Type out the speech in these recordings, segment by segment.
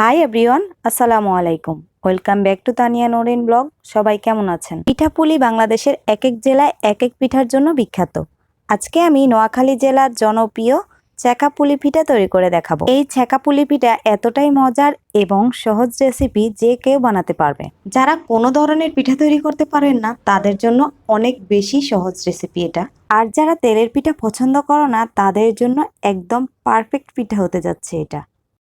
High everyone, আসসালামু আলাইকুম। Welcome back to Tania Norin blog. সবাই কেমন আছেন? পিঠাপুলি বাংলাদেশের এক এক জেলায় এক এক পিঠার জন্য বিখ্যাত। আজকে আমি নোয়াখালী জেলার জনপ্রিয় ছেঁকা পুলি পিঠা তৈরি করে দেখাবো। এই ছেঁকা পুলি পিঠা এতটাই মজার এবং সহজ রেসিপি যে কেউ বানাতে পারবে। যারা কোনো ধরনের পিঠা তৈরি করতে পারেন না, তাদের জন্য অনেক বেশি সহজ রেসিপি এটা। আর যারা তেলের পিঠা পছন্দ করো না, তাদের জন্য একদম পারফেক্ট পিঠা হতে যাচ্ছে এটা।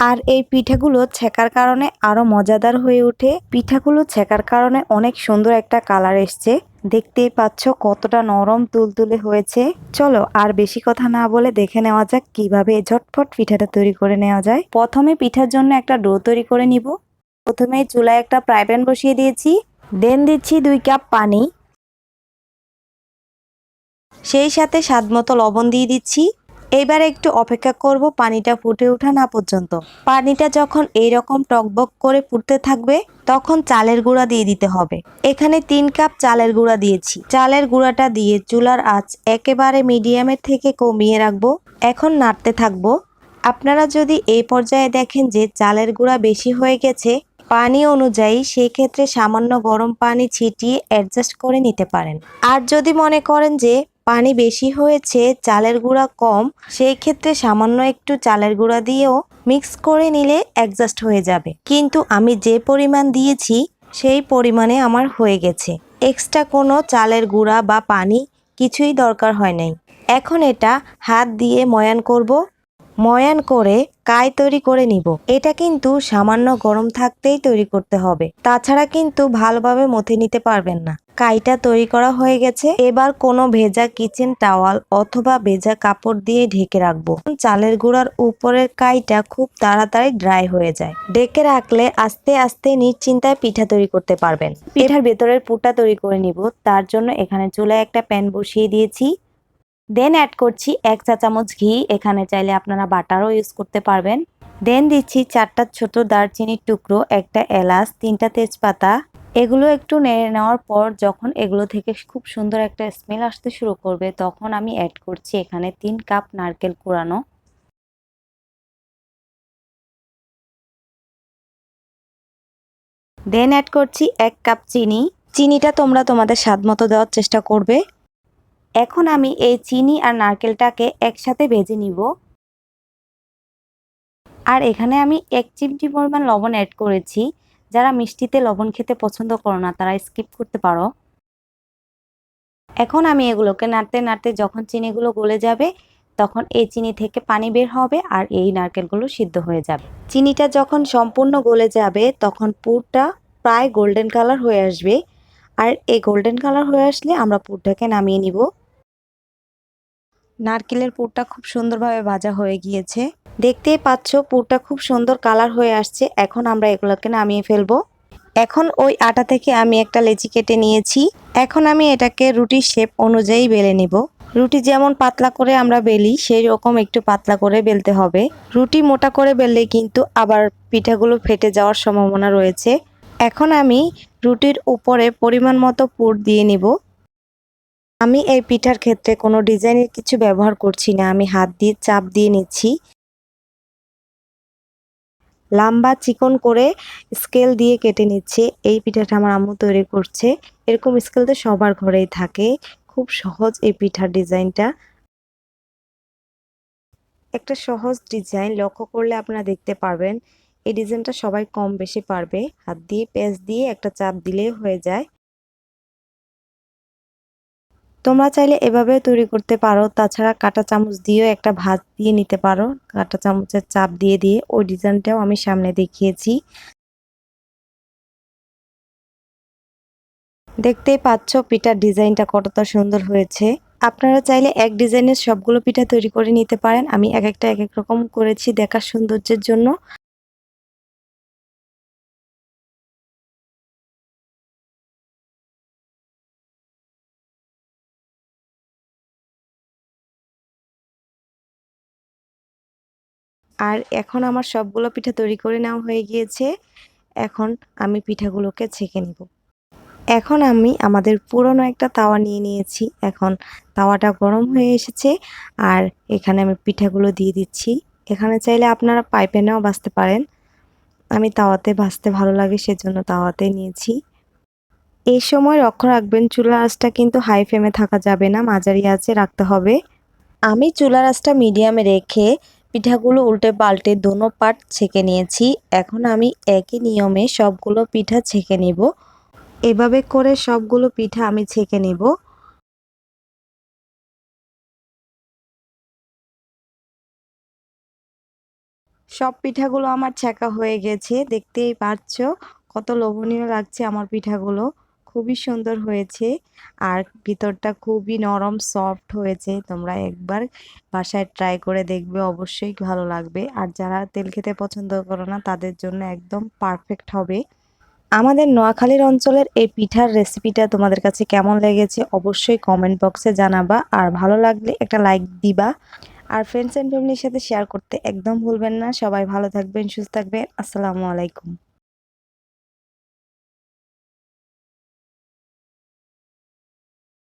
আর এই পিঠাগুলো ছেকার কারণে আরও মজাদার হয়ে ওঠে। পিঠাগুলো ছেকার কারণে অনেক সুন্দর একটা কালার এসছে। দেখতেই পাচ্ছ কতটা নরম তুলতুলে হয়েছে। চলো আর বেশি কথা না বলে দেখে নেওয়া যাক কীভাবে ঝটফট পিঠাটা তৈরি করে নেওয়া যায়। প্রথমে পিঠার জন্য একটা ডো তৈরি করে নিব। প্রথমে চুলায় একটা ফ্রাই প্যান বসিয়ে দিয়েছি। দেন দিচ্ছি দুই কাপ পানি। সেই সাথে স্বাদ মতো লবণ দিয়ে দিচ্ছি। এবার একটু অপেক্ষা করব, পানিটা ফুটে ওঠা না পর্যন্ত। পানিটা যখন এইরকম টকবক করে ফুটতে থাকবে, তখন চালের গুঁড়া দিয়ে দিতে হবে। এখানে তিন কাপ চালের গুঁড়া দিয়েছি। চালের গুঁড়াটা দিয়ে চুলার আঁচ একেবারে মিডিয়ামের থেকে কমিয়ে রাখব। এখন নাড়তে থাকব। আপনারা যদি এই পর্যায়ে দেখেন যে চালের গুঁড়া বেশি হয়ে গেছে, পানি অনুযায়ী সেই ক্ষেত্রে সামান্য গরম পানি ছিটিয়ে অ্যাডজাস্ট করে নিতে পারেন। আর যদি মনে করেন যে পানি বেশি হয়েছে, চালের গুঁড়া কম, সেই ক্ষেত্রে সামান্য একটু চালের গুঁড়া দিয়েও মিক্স করে নিলে অ্যাডজাস্ট হয়ে যাবে। কিন্তু আমি যে পরিমাণ দিয়েছি, সেই পরিমাণে আমার হয়ে গেছে। এক্সট্রা কোনো চালের গুঁড়া বা পানি কিছুই দরকার হয় নাই। এখন এটা হাত দিয়ে ময়ান করব। ময়ান করে কাই তৈরি করে নিব। এটা কিন্তু সামান্য গরম থাকতেই তৈরি করতে হবে। তাছাড়া কিন্তু ভালোভাবে মথে নিতে পারবেন না। কাইটা তৈরি করা হয়ে গেছে। এবার কোনো ভেজা কিচেন টাওয়াল অথবা ভেজা কাপড় দিয়ে ঢেকে রাখব। চালের গুঁড়ার উপরের কাইটা খুব তাড়াতাড়ি ড্রাই হয়ে যায়। ডেকে রাখলে আস্তে আস্তে নিশ্চিন্তায় পিঠা তৈরি করতে পারবেন। পিঠার ভেতরের পুরটা তৈরি করে নিব। তার জন্য এখানে চুলায় একটা প্যান বসিয়ে দিয়েছি। দেন অ্যাড করছি এক চা চামচ ঘি। এখানে চাইলে আপনারা বাটারও ইউজ করতে পারবেন। দেন দিচ্ছি চারটা ছোট দারচিনির টুকরো, একটা এলাচ, তিনটা তেজপাতা। এগুলো একটু নেড়ে নেওয়ার পর যখন এগুলো থেকে খুব সুন্দর একটা স্মেল আসতে শুরু করবে, তখন আমি অ্যাড করছি এখানে তিন কাপ নারকেল কুড়ানো। দেন অ্যাড করছি এক কাপ চিনি। চিনিটা তোমরা তোমাদের স্বাদ মতো দেওয়ার চেষ্টা করবে। এখন আমি এই চিনি আর নারকেলটাকে একসাথে ভেজে নিব। আর এখানে আমি এক চিমটি পরিমাণ লবণ অ্যাড করেছি। যারা মিষ্টিতে লবণ খেতে পছন্দ করো না, তারা স্কিপ করতে পারো। এখন আমি এগুলোকে নাড়তে নাড়তে যখন চিনিগুলো গলে যাবে, তখন এই চিনি থেকে পানি বের হবে আর এই নারকেলগুলো সিদ্ধ হয়ে যাবে। চিনিটা যখন সম্পূর্ণ গলে যাবে, তখন পুরটা প্রায় গোল্ডেন কালার হয়ে আসবে। আর এই গোল্ডেন কালার হয়ে আসলে আমরা পুরটাকে নামিয়ে নিব। নারকেলের পুরটা খুব সুন্দরভাবে ভাজা হয়ে গিয়েছে। দেখতেই পাচ্ছ, পুরটা খুব সুন্দর কালার হয়ে আসছে। এখন আমরা এগুলোকে নামিয়ে ফেলব। এখন ওই আটা থেকে আমি একটা লেচি কেটে নিয়েছি। এখন আমি এটাকে রুটির শেপ অনুযায়ী বেলে নিব। রুটি যেমন পাতলা করে আমরা বেলি, সেই রকম একটু পাতলা করে বেলতে হবে। রুটি মোটা করে বেললে কিন্তু আবার পিঠাগুলো ফেটে যাওয়ার সম্ভাবনা রয়েছে। এখন আমি রুটির উপরে পরিমাণ মতো পুর দিয়ে নিব। আমি এই পিঠার ক্ষেত্রে কোনো ডিজাইনের কিছু ব্যবহার করছি না। আমি হাত দিয়ে চাপ দিয়ে নিচ্ছি। লম্বা চিকন করে স্কেল দিয়ে কেটে নিচ্ছে। এই পিঠাটা আমার আম্মু তৈরি করছে। এরকম স্কেল তো সবার ঘরেই থাকে। খুব সহজ এই পিঠার ডিজাইনটা। একটা সহজ ডিজাইন লক্ষ্য করলে আপনারা দেখতে পারবেন। এই ডিজাইনটা সবাই কম বেশি পারবে। হাত দিয়ে পেঁচ দিয়ে একটা চাপ দিলেই হয়ে যায়। তোমরা চাইলে এভাবে তৈরি করতে পারো। তাছাড়া কাটা চামচ দিয়েও একটা ভাজ দিয়ে নিতে পারো। কাটা চামচের চাপ দিয়ে দিয়ে ওই ডিজাইনটাও আমি সামনে দেখিয়েছি। দেখতেই পাচ্ছ পিঠার ডিজাইনটা কতটা সুন্দর হয়েছে। আপনারা চাইলে এক ডিজাইনের সবগুলো পিঠা তৈরি করে নিতে পারেন। আমি এক একটা এক এক রকম করেছি দেখার সৌন্দর্যের জন্য। আর এখন আমার সবগুলো পিঠা তৈরি করে নেওয়া হয়ে গিয়েছে। এখন আমি পিঠাগুলোকে ছেঁকে নিব। এখন আমি আমাদের পুরনো একটা তাওয়া নিয়ে নিয়েছি। এখন তাওয়াটা গরম হয়ে এসেছে আর এখানে আমি পিঠাগুলো দিয়ে দিচ্ছি। এখানে চাইলে আপনারা পাইপেনেও বাঁচতে পারেন। আমি তাওয়াতে ভাজতে ভালো লাগে, সেজন্য তাওয়াতে নিয়েছি। এই সময় লক্ষ্য রাখবেন, চুলা আঁচটা কিন্তু হাই ফ্লেমে থাকা যাবে না, মাঝারি আঁচে রাখতে হবে। আমি চুলার আঁচটা মিডিয়ামে রেখে পিঠাগুলো উল্টে পাল্টে দোনো পাট ছেঁকে নিয়েছি। এখন আমি একই নিয়মে সবগুলো পিঠা ছেঁকে নিব। এভাবে করে সবগুলো পিঠা আমি ছেঁকে নিব। সব পিঠাগুলো আমার ছেঁকা হয়ে গেছে। দেখতেই পাচ্ছ কত লোভনীয় লাগছে আমার পিঠাগুলো। খুবই সুন্দর হয়েছে। আর ভিতরটা খুবই নরম সফট হয়েছে। তোমরা একবার বাসায় ট্রাই করে দেখবে, অবশ্যই ভালো লাগবে। আর যারা তেল খেতে পছন্দ করো না, তাদের জন্য একদম পারফেক্ট হবে। আমাদের নোয়াখালীর অঞ্চলের এই পিঠার রেসিপিটা তোমাদের কাছে কেমন লেগেছে, অবশ্যই কমেন্ট বক্সে জানাবা। আর ভালো লাগলে একটা লাইক দিবা। আর ফ্রেন্ডস অ্যান্ড ফ্যামিলির সাথে শেয়ার করতে একদম ভুলবেন না। সবাই ভালো থাকবেন, সুস্থ থাকবেন। আসসালামু আলাইকুম।